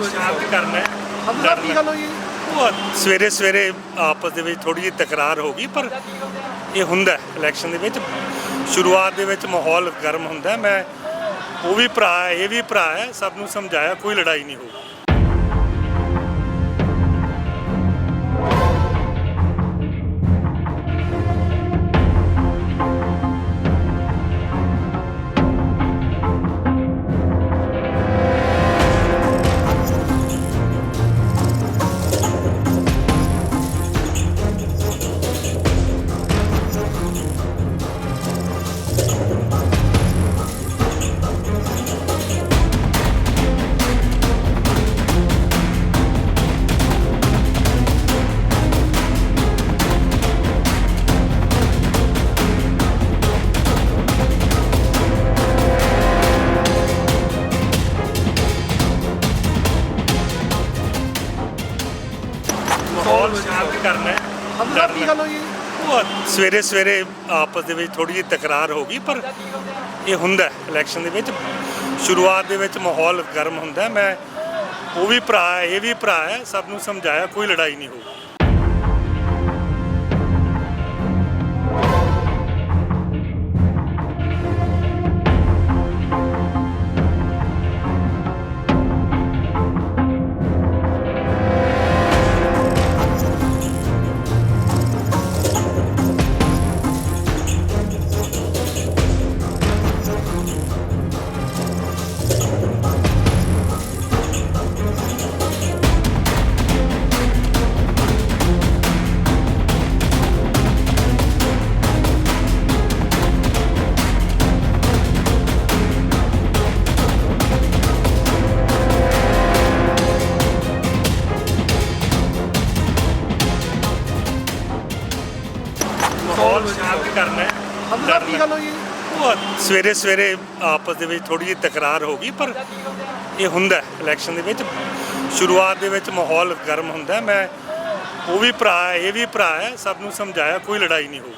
ਮਾਹੌਲ ਸ਼ਾਂਤ ਕਰਨਾ ਹੈ ਹਮਜ਼ਾ ਸਾਹਿਬ ਕੀ ਗੱਲ ਹੋਈ ਹੈ? ਉਹ ਸਵੇਰੇ ਸਵੇਰੇ ਆਪਸ ਦੇ ਵਿੱਚ ਥੋੜੀ ਜਿਹੀ ਤਕਰਾਰ ਹੋ ਗਈ ਪਰ ਇਹ ਹੁੰਦਾ ਇਲੈਕਸ਼ਨ ਦੇ ਵਿੱਚ ਸ਼ੁਰੂਆਤ ਦੇ ਵਿੱਚ ਮਾਹੌਲ ਗਰਮ ਹੁੰਦਾ ਹੈ। ਮੈਂ ਉਹ ਵੀ ਭਰਾ ਹੈ ਇਹ ਵੀ ਭਰਾ ਹੈ ਸਭ ਨੂੰ ਸਮਝਾਇਆ ਕੋਈ ਲੜਾਈ ਨਹੀਂ ਹੋਊ ਕਰਨਾ ਹੈ ਕੀ ਗੱਲ ਹੋਈ? ਉਹ ਸਵੇਰੇ ਸਵੇਰੇ ਆਪਸ ਦੇ ਵਿੱਚ ਥੋੜੀ ਜਿਹੀ ਤਕਰਾਰ ਹੋ ਗਈ ਪਰ ਇਹ ਹੁੰਦਾ ਇਲੈਕਸ਼ਨ ਦੇ ਵਿੱਚ ਸ਼ੁਰੂਆਤ ਦੇ ਵਿੱਚ ਮਾਹੌਲ ਗਰਮ ਹੁੰਦਾ। ਮੈਂ ਉਹ ਵੀ ਭਰਾ ਹੈ ਇਹ ਵੀ ਭਰਾ ਹੈ ਸਭ ਨੂੰ ਸਮਝਾਇਆ ਕੋਈ ਲੜਾਈ ਨਹੀਂ ਹੋਊ ਕਰਨਾ ਹੈ ਹਮਜ਼ਾ ਸਾਹਿਬ ਕੀ ਗੱਲ ਹੋਈ ਹੈ? ਉਹ ਸਵੇਰੇ ਸਵੇਰੇ ਆਪਸ ਦੇ ਵਿੱਚ ਥੋੜੀ ਜਿਹੀ ਤਕਰਾਰ ਹੋ ਗਈ ਪਰ ਇਹ ਹੁੰਦਾ ਇਲੈਕਸ਼ਨ ਦੇ ਵਿੱਚ ਸ਼ੁਰੂਆਤ ਦੇ ਵਿੱਚ ਮਾਹੌਲ ਗਰਮ ਹੁੰਦਾ ਹੈ। ਮੈਂ ਉਹ ਵੀ ਭਰਾ ਹੈ ਇਹ ਵੀ ਭਰਾ ਹੈ ਸਭ ਨੂੰ ਸਮਝਾਇਆ ਕੋਈ ਲੜਾਈ ਨਹੀਂ ਹੋਊ